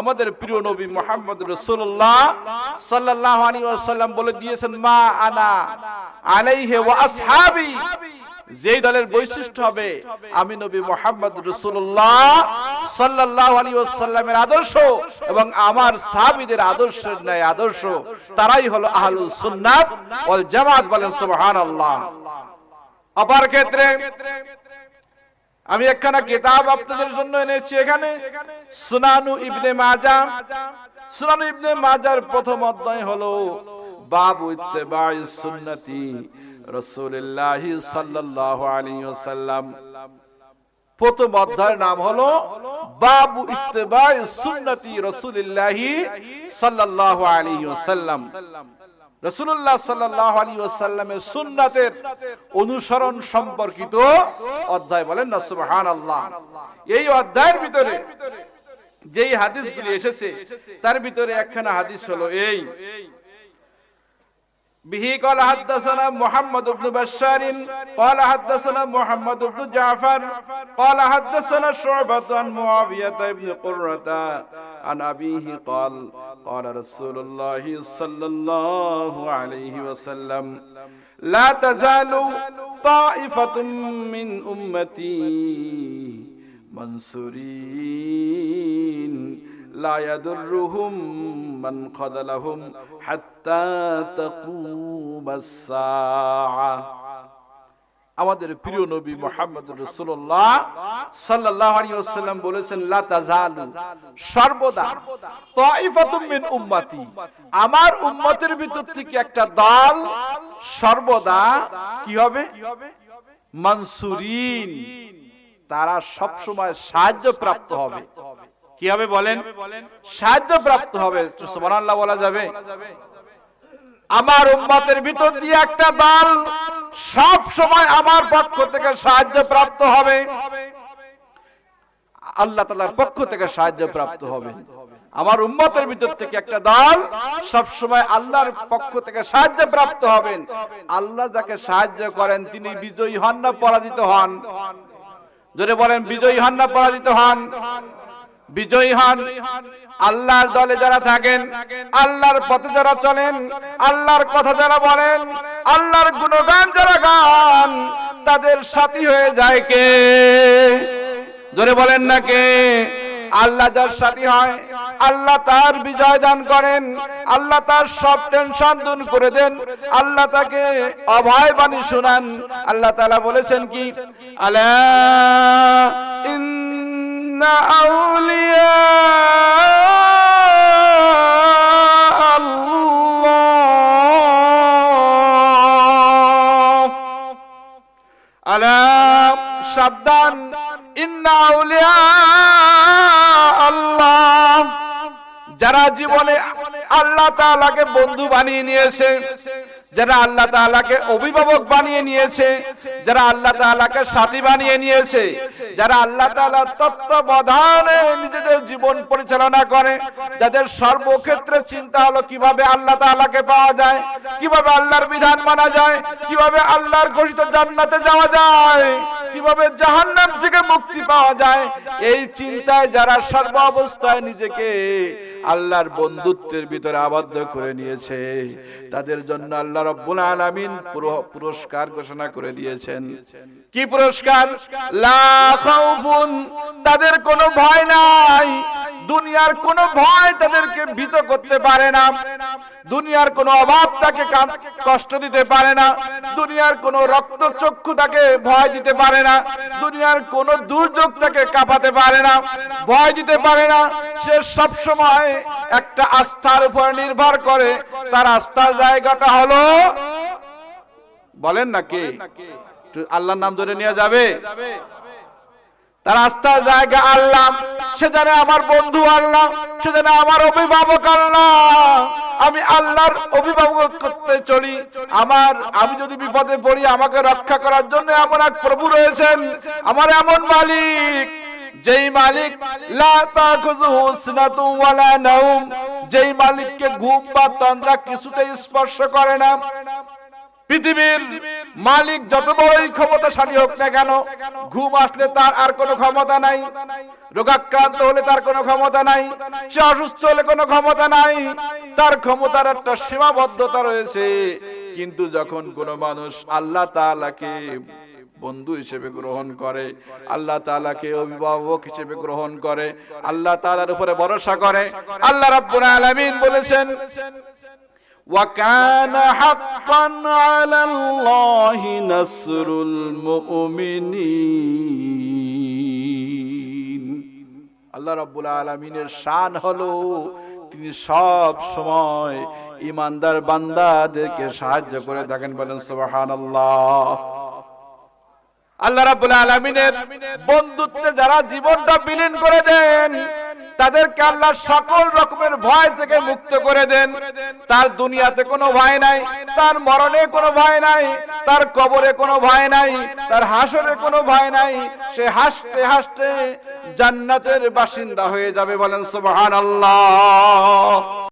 আমাদের প্রিয় নবী মোহাম্মদ রসুল্লাহ সাল্লাহ ওয়াসাল্লাম বলে দিয়েছেন, মা আনা আলাইহে ওয়া আসহাবি। যেই দলের বৈশিষ্ট্য হবে, আমি নবী মোহাম্মদ রসুল্লাহ সাল্লাহ আলী ওয়াসাল্লামের আদর্শ এবং আমার সাহাবীদের আদর্শের ন্যায় আদর্শ। তারাই হলো আহলুল সুন্নাত ওয়াল জামাত বলেন, সুবহানাল্লাহ। অপর ক্ষেত্রে আমি একখানা কিতাব আপনাদের জন্য এনেছি এখানে। সুনানু ইবনে মাজা। সুনানু ইবনে মাজার প্রথম অধ্যায় হলো বাবু ইত্তেবাই সুন্নতি রাসূলুল্লাহি সাল্লাল্লাহু আলাইহি ওয়াসাল্লাম। প্রথম অধ্যায়ের নাম হলো বাবু ইত্তেবাই সুন্নতি রাসূলুল্লাহি সাল্লাল্লাহু আলাইহি ওয়াসাল্লাম। রসুল্লাহ সাল্লাহ আলী ওসাল্লামের সুন্নাতের অনুসরণ সম্পর্কিত অধ্যায় বলেন না সুবহান আল্লাহ এই অধ্যায়ের ভিতরে যেই হাদিসগুলি এসেছে, তার ভিতরে একখানা হাদিস হলো এই به قال حدثنا محمد بن بشار قال حدثنا محمد بن جعفر قال حدثنا شعبة عن معاوية بن قرة عن أبيه قال قال رسول الله صلى الله عليه وسلم لا تزال طائفة من أمتي منصورين لا يضرهم من خذلهم حتى تقوم الساعة আমাদের প্রিয় নবী মোহাম্মদ রসুল্লাহ সাল্লাহ আলী ওসাল্লাম বলেছেন লা তাজালু সর্বদা তাইফাতুম মিন উম্মতি আমার উম্মতের ভিতর থেকে একটা দল সর্বদা কি হবে মানসুরিন তারা সব সময় সাহায্য প্রাপ্ত হবে কি হবে বলেন? সাহায্য প্রাপ্ত হবে। সুবহানাল্লাহ বলা যাবে। আমার উম্মতের ভিতর দিয়ে একটা দল সব সময় আমার পক্ষ থেকে সাহায্য প্রাপ্ত হবে। আল্লাহ তালার পক্ষ থেকে সাহায্য প্রাপ্ত হবে। আমার উম্মতের ভিতর থেকে একটা দল সব সময় আল্লাহর পক্ষ থেকে সাহায্য প্রাপ্ত হবেন আল্লাহ যাকে সাহায্য করেন, তিনি বিজয়ী হন না পরাজিত হন। যদি বলেন, বিজয়ী হন না পরাজিত হন। বিজয়ী হন। আল্লাহর দলে যারা থাকেন, আল্লাহর পথে যারা চলেন, আল্লাহর কথা যারা বলেন, আল্লাহর গুণগান যারা গান, তাদের সাথী হয়ে যায় কে? জোরে বলেন না কে? আল্লাহ যার সাথী হয়, আল্লাহ তার বিজয় দান করেন, আল্লাহ তার সব টেনশন দূর করে দেন, আল্লাহ তাকে অভয় বাণী শোনান। আল্লাহ তাআলা বলেছেন কি? আলা إن أولياء الله ألا সাবধান ইন্না আউলিয়া আল্লাহ যারা জীবনে আল্লাহ তাআলাকে বন্ধু বানিয়ে নিয়েছে যারা আল্লাহ তাআলাকে অভিভাবক বানিয়ে নিয়েছে, যারা আল্লাহ তাআলাকে সাথী বানিয়ে নিয়েছে, যারা আল্লাহ তাআলার তত্ত্বাবধানে নিজেদের জীবন পরিচালনা করে, যাদের সর্বক্ষেত্রে চিন্তা হলো কীভাবে আল্লাহ তাআলাকে পাওয়া যায়, কীভাবে আল্লাহর বিধান মানা যায়, কীভাবে আল্লাহর ঘোষিত জান্নাতে যাওয়া যায়, কীভাবে জাহান্নাম থেকে মুক্তি পাওয়া যায়, এই চিন্তায় যারা সর্ব অবস্থায় নিজেকে আল্লাহর বন্ধুত্বের ভিতরে আবদ্ধ করে নিয়েছে। তাদের জন্য আল্লাহ রব্বুল আলামিন পুরো- পুরস্কার ঘোষণা করে দিয়েছেন। কি পুরস্কার? লা খাউফুন, তাদের কোনো ভয় দুনিয়ার কোনো ভয় তাদেরকে ভীত করতে পারে না। দুনিয়ার কোনো অভাব তাকে কষ্ট দিতে পারে না। দুনিয়ার কোনো রক্ত চক্ষু তাকে ভয় দিতে পারে না। দুনিয়ার কোনো দুর্যোগ তাকে কাঁপাতে পারে না। ভয় দিতে পারে না। সে সব সময় একটা আস্থার উপর নির্ভর করে। তার আস্থার জায়গাটা হলো বলেন না কে? আল্লাহর নাম ধরে নিয়ে যাবে? তার আস্থার জায়গা আল্লাহ। সে জানে আমার বন্ধু আল্লাহ, সে জানে আমার অভিভাবক আল্লাহ। আমি আল্লাহর অভিভাবক করতে চলি। আমার, আমি যদি বিপদে পড়ি, আমাকে রক্ষা করার জন্য এমন এক প্রভু রয়েছেন, আমার এমন মালিক। যেই মালিক যেই মালিককে ঘুম বা তন্দ্রা কিছুতেই স্পর্শ করে না। পৃথিবীর মালিক যত বড়ই ক্ষমতাশালী হোক না কেন, ঘুম আসলে তার আর কোনো ক্ষমতা নাই। রোগাক্রান্ত হলে তার কোনো ক্ষমতা নাই। সে অসুস্থ হলে কোনো ক্ষমতা নাই। তার ক্ষমতার একটা সীমাবদ্ধতা রয়েছে। কিন্তু যখন কোনো মানুষ আল্লাহ তাআলাকে বন্ধু হিসেবে গ্রহণ করে, আল্লাহ তাআলাকে অভিভাবক হিসেবে গ্রহণ করে, আল্লাহ তাআলার উপরে ভরসা করে, আল্লাহ রাব্বুল আলামিন বলেছেন وكان حقا على الله نصر المؤمنين আল্লাহ রাব্বুল আলামিনের শান হলো তিনি সব সময় ইমানদার বান্দাদেরকে সাহায্য করে থাকেন বলেন সুবহানাল্লাহ আল্লাহ রাব্বুল আলামিনের বন্ধুত্বে যারা জীবনটা বিলীন করে দেন তাদেরকে আল্লাহ সকল রকমের ভয় থেকে মুক্ত করে দেন। তার দুনিয়াতে কোনো ভয় নাই। তার মরণে কোনো ভয় নাই তার কবরে কোনো ভয় নাই তার হাসরে কোনো ভয় নাই। সে হাসতে হাসতে জান্নাতের বাসিন্দা হয়ে যাবে বলেন সুবহানাল্লাহ।